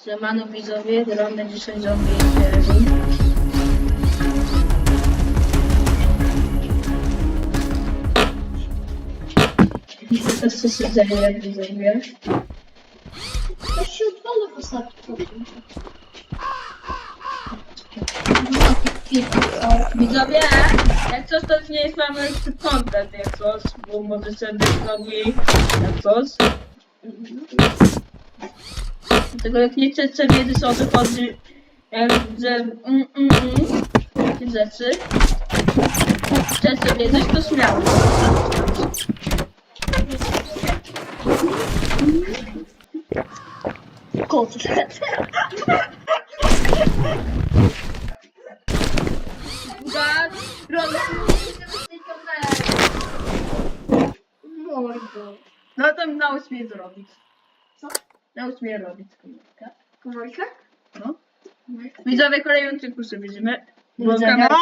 Siemano widzowie, gramy dzisiaj zombie. To co się dzieje, jak widzowie? To się odwala w ostatnim Widzowie, jak coś to nie jest mamy jeszcze content, jak coś, bo może sobie zrobi jak coś. Dlatego jak nie chcecie wiedzieć o co chodzi, że mm, mm, mm, takie rzeczy, chcecie wiedzieć, to śmiało. Kot. Robię. Mordo. No to naucz mnie zrobić. Co? Naucz mnie robić komórkę. Komórka? No. Widzowie kolejną odcinku się widzimy. Bo Widzenia. kamera